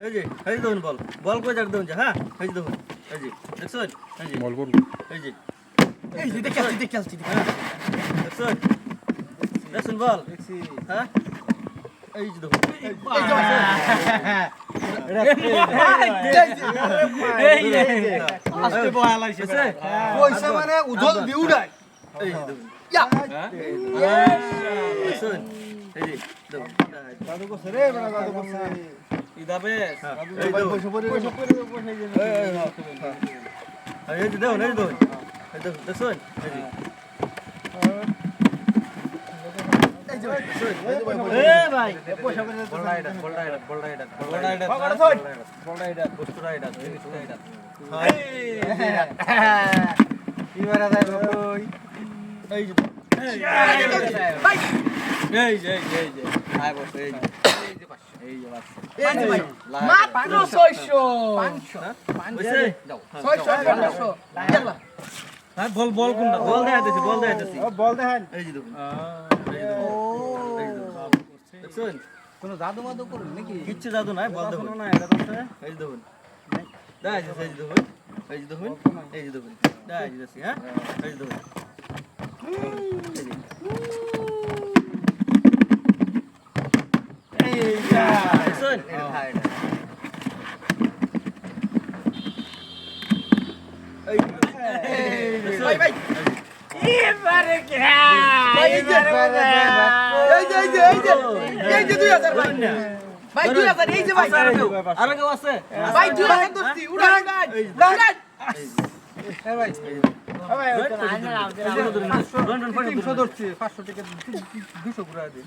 এই যে এই দেখুন বল বল কই যাক দেখুন যে হ্যাঁ এই যে দেখুন এই যে দেখছেন এই যে বল করব এই যে এই যে দেখে আসছি দেখে আসছি হ্যাঁ দেখছেন বল হ্যাঁ এই যে দেখুন এই যে আজকে বয়া লাগছে পয়সা মানে উজল বিউডাই এই যে দেখুন ইয়া এই যে দেখুন দাদু করছে বড় দাদু করছে হ্যাঁ, এবারে যাইব কই এই যে এই যে এই যে আয় বস এই যে এই এই মাত্র 600 বুঝছে যাও 600 500 ইয়াল্লা হ্যাঁ বল বল কোনটা বল দেখাইতেছি বল দেখাইতেছি ও বল দেখেন এই যে দেখুন আহ, এই যে দেখুন এই যে দেখুন দেখছেন কোনো জাদু মাদু করুন নাকি কিচ্ছু জাদু নাই বল দেখুন না এটা তো এই যে দেখুন দেখাইতেছি এই যে দেখুন এই যে দেখুন এই যে দেখুন দেখাইতেছি হ্যাঁ এই যে দেখুন এই যে দেখছেন এই যে দেখুন। ভাই কি ভাই, এই যে এই যে এই যে এই যে এই যে 2000 ভাই। ভাই 2000 এই যে ভাই। আরও কেউ আছে? ভাই 2000 দোস্তি উড়ান উড়ান। টাকা দুশো ঘুরা দিন।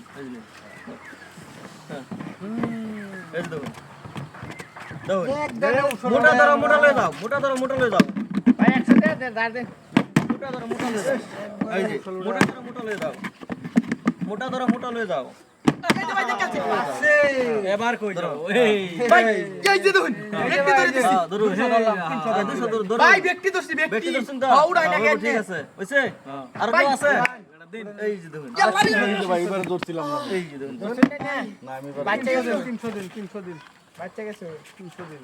মোটা ধরো মোটা লয়ে যাও মোটা ধরো মোটা লয়ে যাও। ভাই দে। মোটা ধরো মোটা লয়ে যাও। এই যে মোটা ধরো মোটা লয়ে যাও। মোটা ধরো মোটা লয়ে যাও। এই যে ভাই দেখে আসছি এবার কই যাও? এই। এই যে দেখুন ব্যক্তি ধরে দিছি। হ্যাঁ, ধরো হ্যাঁ, দুশো ধরো ধরো ভাই ব্যক্তি ধরছি ব্যক্তি। ব্যক্তি তো? হ্যাঁ, উড়াই না হ্যাঁ, ঠিক আছে। হইছে? আর কেউ আছে? দিন। এই যে দেখুন ভাই এবারে ধরছিলাম না। এই যে দেখুন না? আমি এবারে বাচ্চা গেছে। তিনশো দিন তিনশো দিন। বাচ্চা গেছে? তিনশো দিন।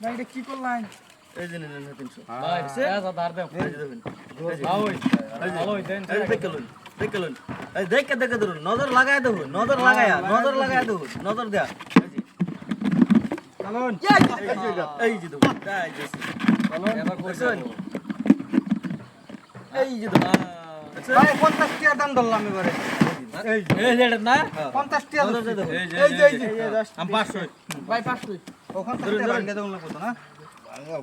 ভাই এটা কি করলাম এই যে নেন তিনশো ভাই এসা ধার দাও এই যে দেখুন এই যে দেন এই যে দেখে লুন দেখে লুন এই দেখে দেখে ধরুন নজর লাগায় দেখুন নজর লাগায়া নজর লাগায় দেখুন নজর দেয়া এই যে চালন ইয়া এই যে দেখুন এই যে এবার কই এই যে দেখুন ভাই পঞ্চাশ টাকা দাম ধরলাম এবারে এই যে না পঞ্চাশ টাকা নজর দিয়ে দেখুন এই যে এই যে, এই যে। আম 500 ভাই 500 ওখান থেকে না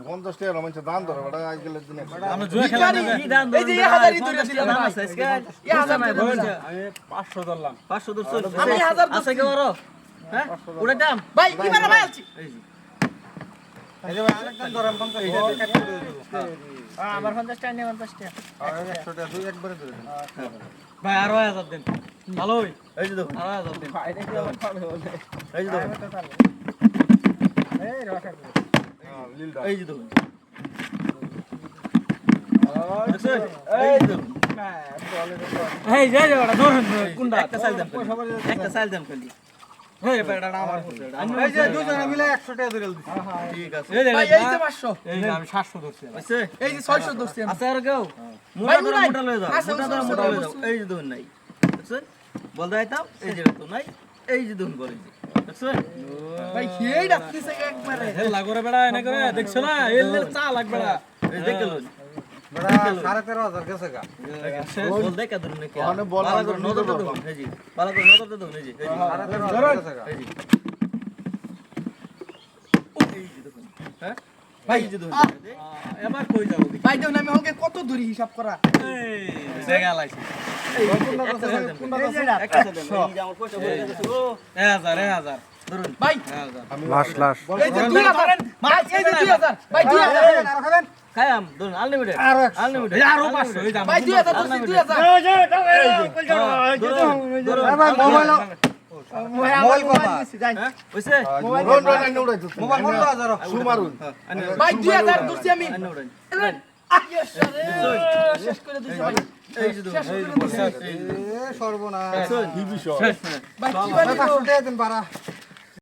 পঞ্চাশ টাকা মানুষের দাম ধরে বেটা আজকালের দিনে। আমরা কি হাজার 500 ধরলাম। পাঁচশো দুশো হাজার আছে কেউ আরও হ্যাঁ? ওটা দাম ভাই আছি ভাই আরেকজন ধরেন পঞ্চাশ টাকা কেটে দিয়ে দেবো আমার 50 টাকা নিয়ে 50 টাকা। একশো টাকা দুই একবারে ধরে ভাই আরও 1000 দেন। ভালো হই। এই যে দেখুন। আরও 1000 দেন। এই যে দেখুন। এই লিলটা এই যে? এই যে দেখুন এই যে যে ওটা ধরুন কোনটা? একটা সাইল দাম একটা সাইল দাম খালি এই বেটা আমার করছে এই যে দুজনে মিলে একশো টাকা ধরে দিচ্ছি ঠিক আছে। এই যে ভাই এই যে 500 এই যে আমি 700 ধরছি হইছে এই যে 600 ধরছি আমি। আছে আর কেউ? ভাই, মোটা ধরো উড়াই। মোটা লয়ে যাও। আছে, মোটা আছে, ধরো আছে, মোটা লয়ে যাও। আছে। এই যে দেখুন নাই। এই যে তো নাই ভাই হেই ডাকতেছে একবারে। হেল লাগরে বেড়া এনে করে দেখছ না? এল চা লাগবে না এই দেখে লুন। ভাই এই যে দেখুন এবার কই যাব ভাই দেখুন আমি হলকে কত দূরি হিসাব করা এই জায়গা লাইছি একটা সাইল দাম একটা সাইল দাম এই যে আমার পয়সা বলে গেছে ও 1000 1000 ধরুন ভাই 1000 লাশ লাশ এই যে 2000 ভাই এই যে 2000 ভাই 2000 আরও খাবেন খায়াম ধরুন আনলিমিটেড আরও আনলিমিটেড এই আরও 500 এই দাম ভাই 2000 ধরছি 2000 মোবাইল মোবাইল কথা হইছে মোবাইল মোবাইল মোবাইল বন্ধ আছে সুমারুন ভাই 2000 ধরছি আমি আন্য উড়ান শেষ করে দিছি ভাই সর্বনাশ কি বিষয়